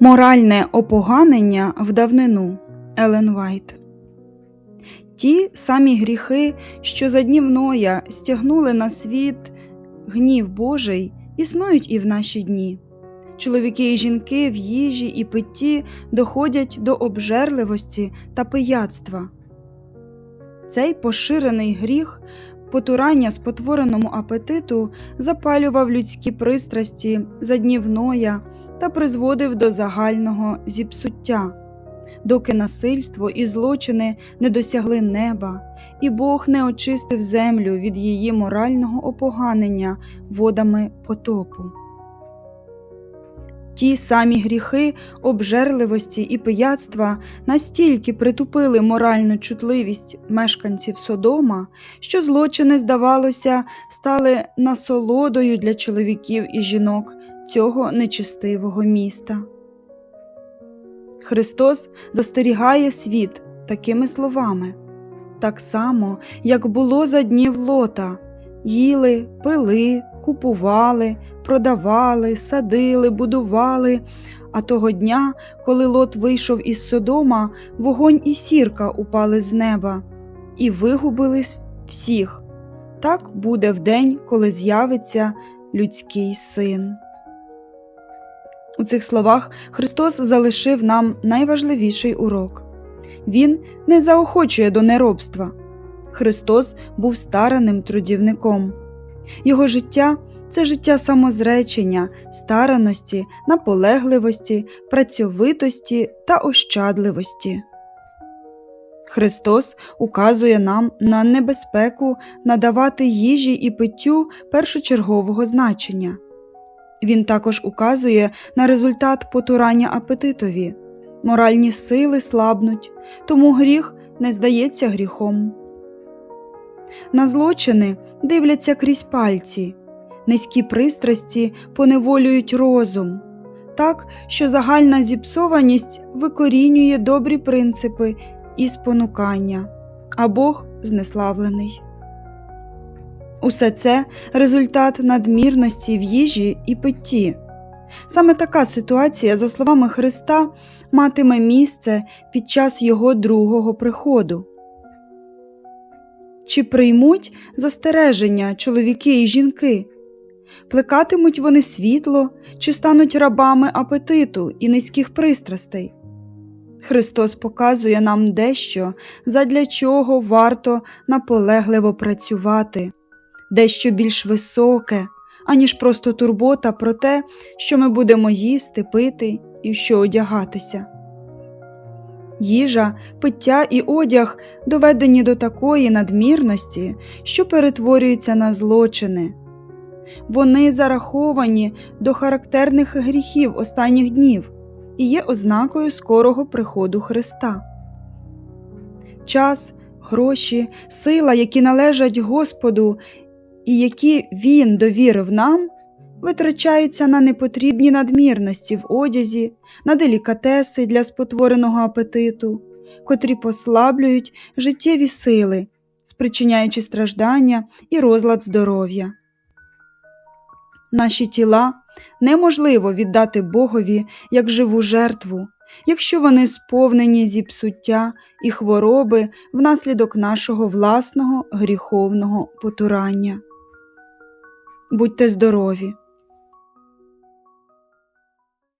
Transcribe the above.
Моральне опоганення в давнину Елен Вайт. Ті самі гріхи, що за днів Ноя стягнули на світ гнів Божий, існують і в наші дні. Чоловіки і жінки в їжі і питті доходять до обжерливості та пияцтва. Цей поширений гріх, потурання спотвореному апетиту запалював людські пристрасті за днівноя та призводив до загального зіпсуття, доки насильство і злочини не досягли неба, і Бог не очистив землю від її морального опоганення водами потопу. Ті самі гріхи обжерливості і пияцтва настільки притупили моральну чутливість мешканців Содома, що злочини, здавалося, стали насолодою для чоловіків і жінок цього нечистивого міста. Христос застерігає світ такими словами так само, як було за днів лота їли, пили, купували, продавали, садили, будували. А того дня, коли лот вийшов із Содома, вогонь і сірка упали з неба і вигубили всіх. Так буде в день, коли з'явиться людський син. У цих словах Христос залишив нам найважливіший урок Він не заохочує до неробства. Христос був стараним трудівником. Його життя це життя самозречення, стараності, наполегливості, працьовитості та ощадливості. Христос указує нам на небезпеку надавати їжі і питтю першочергового значення. Він також указує на результат потурання апетитові. Моральні сили слабнуть, тому гріх не здається гріхом. На злочини дивляться крізь пальці, низькі пристрасті поневолюють розум, так що загальна зіпсованість викорінює добрі принципи і спонукання, а Бог знеславлений. Усе це результат надмірності в їжі і питті. Саме така ситуація, за словами Христа, матиме місце під час Його другого приходу. Чи приймуть застереження чоловіки і жінки? Плекатимуть вони світло, чи стануть рабами апетиту і низьких пристрастей? Христос показує нам дещо, задля чого варто наполегливо працювати, дещо більш високе, аніж просто турбота про те, що ми будемо їсти, пити і що одягатися. Їжа, пиття і одяг доведені до такої надмірності, що перетворюються на злочини. Вони зараховані до характерних гріхів останніх днів і є ознакою скорого приходу Христа. Час, гроші, сила, які належать Господу і які Він довірив нам, витрачаються на непотрібні надмірності в одязі, на делікатеси для спотвореного апетиту, котрі послаблюють життєві сили, спричиняючи страждання і розлад здоров'я. Наші тіла неможливо віддати Богові як живу жертву, якщо вони сповнені зіпсуття і хвороби внаслідок нашого власного гріховного потурання. Будьте здорові!